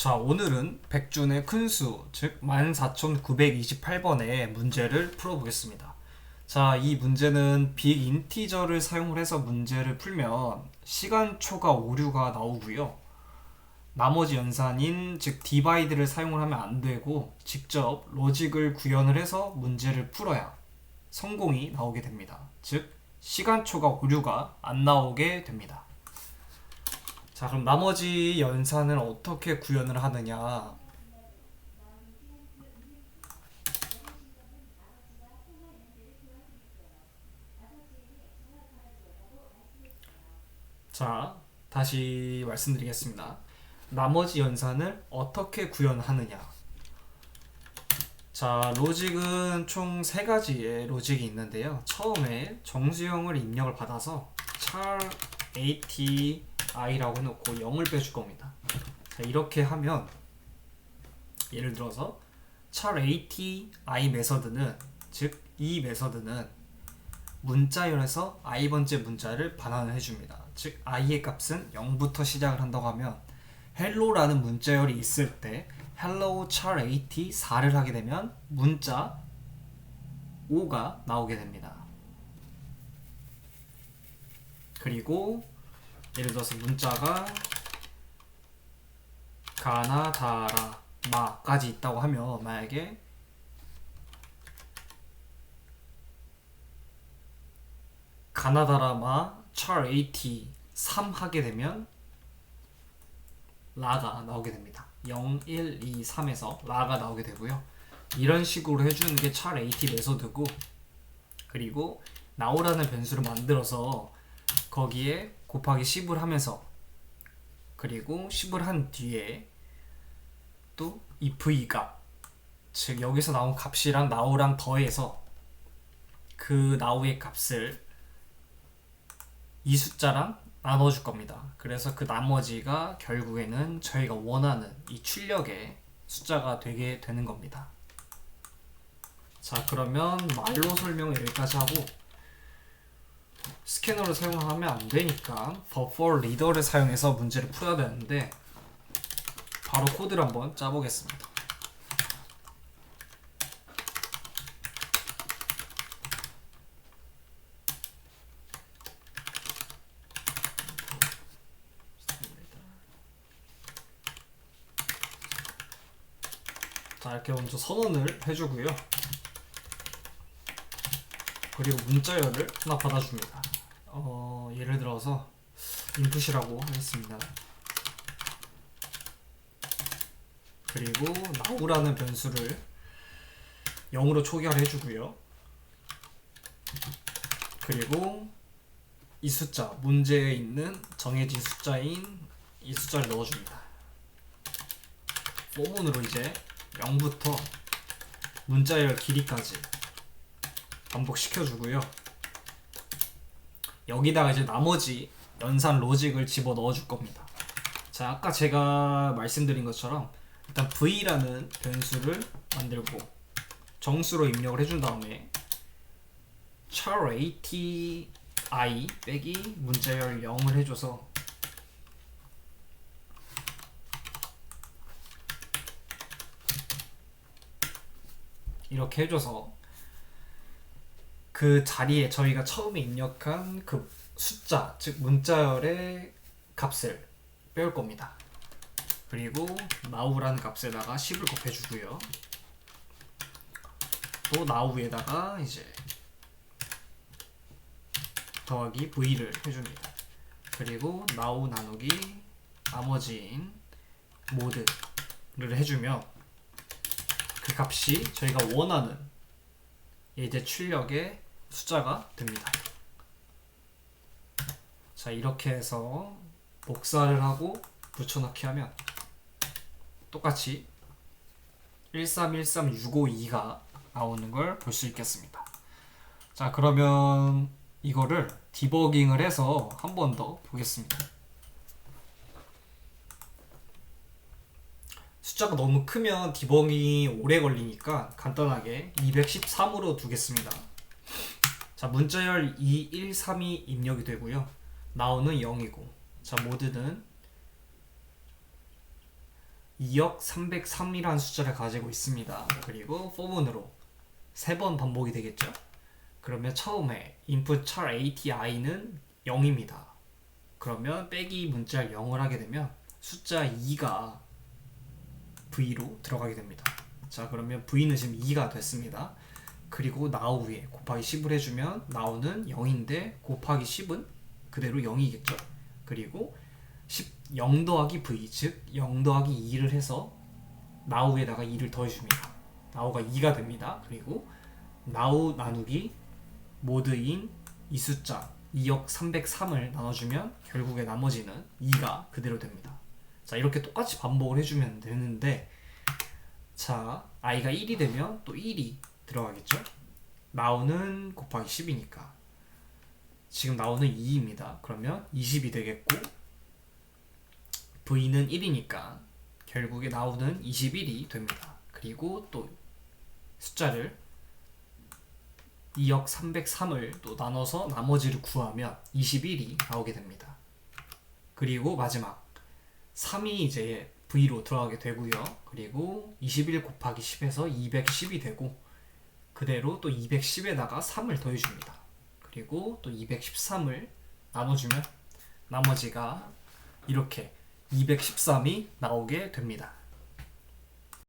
자, 오늘은 백준의 큰수, 즉 14,928번의 문제를 풀어보겠습니다. 자, 이 문제는 빅 인티저를 사용을 해서 문제를 풀면 시간초가 오류가 나오고요. 나머지 연산인 즉 디바이드를 사용을 하면 안 되고 직접 로직을 구현을 해서 문제를 풀어야 성공이 나오게 됩니다. 즉 시간초가 오류가 안 나오게 됩니다. 자, 그럼 나머지 연산을 어떻게 구현을 하느냐? 자, 다시 말씀드리겠습니다. 나머지 연산을 어떻게 구현하느냐? 자, 로직은 총 세 가지의 로직이 있는데요. 처음에 정수형을 입력을 받아서 char at i라고 해놓고 0을 빼줄 겁니다. 자, 이렇게 하면 예를 들어서 char at i 메서드는 즉 이 메서드는 문자열에서 i번째 문자를 반환을 해줍니다. 즉 i의 값은 0부터 시작을 한다고 하면 hello라는 문자열이 있을 때 hello char at 4를 하게 되면 문자 5가 나오게 됩니다. 그리고 예를 들어서 문자가 가나 다라 마까지 있다고 하면 만약에 가나다라 마 char at 3 하게 되면 라가 나오게 됩니다. 0, 1, 2, 3에서 라가 나오게 되고요. 이런 식으로 해주는 게 char at 메소드고 그리고 나오라는 변수를 만들어서 거기에 곱하기 10을 하면서 그리고 10을 한 뒤에 또이 값, 즉 여기서 나온 값이랑 나우랑 더해서 그 나우의 값을 이 숫자랑 나눠줄 겁니다. 그래서 그 나머지가 결국에는 저희가 원하는 이 출력의 숫자가 되게 되는 겁니다. 자 그러면 말로 설명을 여기까지 하고 스캐너를 사용하면 안 되니까 버퍼 리더를 사용해서 문제를 풀어야 되는데 바로 코드를 한번 짜보겠습니다. 자 이렇게 먼저 선언을 해주고요. 그리고 문자열을 하나 받아줍니다. 어, 예를 들어서 인풋이라고 하겠습니다. 그리고 나우라는 변수를 0으로 초기화를 해주고요. 그리고 이 숫자, 문제에 있는 정해진 숫자인 이 숫자를 넣어줍니다. 포문으로 이제 0부터 문자열 길이까지 반복시켜주고요. 여기다가 이제 나머지 연산 로직을 집어 넣어줄 겁니다. 자, 아까 제가 말씀드린 것처럼 일단 v라는 변수를 만들고 정수로 입력을 해준 다음에 char at i 빼기 문자열 0을 해줘서 이렇게 해줘서 그 자리에 저희가 처음에 입력한 그 숫자, 즉 문자열의 값을 빼올 겁니다. 그리고 나우라는 값에다가 10을 곱해주고요. 또 나우에다가 이제 더하기 v를 해줍니다. 그리고 나우 나누기 나머지인 모드를 해주면 그 값이 저희가 원하는 이제 출력의 숫자가 됩니다. 자 이렇게 해서 복사를 하고 붙여넣기 하면 똑같이 1313652가 나오는 걸 볼 수 있겠습니다. 자 그러면 이거를 디버깅을 해서 한 번 더 보겠습니다. 숫자가 너무 크면 디버깅이 오래 걸리니까 간단하게 213으로 두겠습니다. 자 문자열 2132 입력이 되고요. 나오는 0이고 자 모드는 2억 303이라는 숫자를 가지고 있습니다. 그리고 포문으로 세번 반복이 되겠죠. 그러면 처음에 input char ATI는 0입니다. 그러면 빼기 문자를 0을 하게 되면 숫자 2가 V로 들어가게 됩니다. 자 그러면 V는 지금 2가 됐습니다. 그리고 now 위에 곱하기 10을 해주면 now는 0인데 곱하기 10은 그대로 0이겠죠. 그리고 10, 0 더하기 V 즉 0 더하기 2를 해서 now에다가 2를 더해줍니다. now가 2가 됩니다. 그리고 now 나누기 모드인 이 숫자 2억 303을 나눠주면 결국에 나머지는 2가 그대로 됩니다. 자 이렇게 똑같이 반복을 해주면 되는데 자 i가 1이 되면 또 1이 들어가겠죠? 나오는 곱하기 10이니까 지금 나오는 2입니다. 그러면 20이 되겠고 v는 1이니까 결국에 나오는 21이 됩니다. 그리고 또 숫자를 2억 303을 또 나눠서 나머지를 구하면 21이 나오게 됩니다. 그리고 마지막 3이 이제 V로 들어가게 되고요. 그리고 21 곱하기 10에서 210이 되고 그대로 또 210에다가 3을 더해줍니다. 그리고 또 213을 나눠주면 나머지가 이렇게 213이 나오게 됩니다.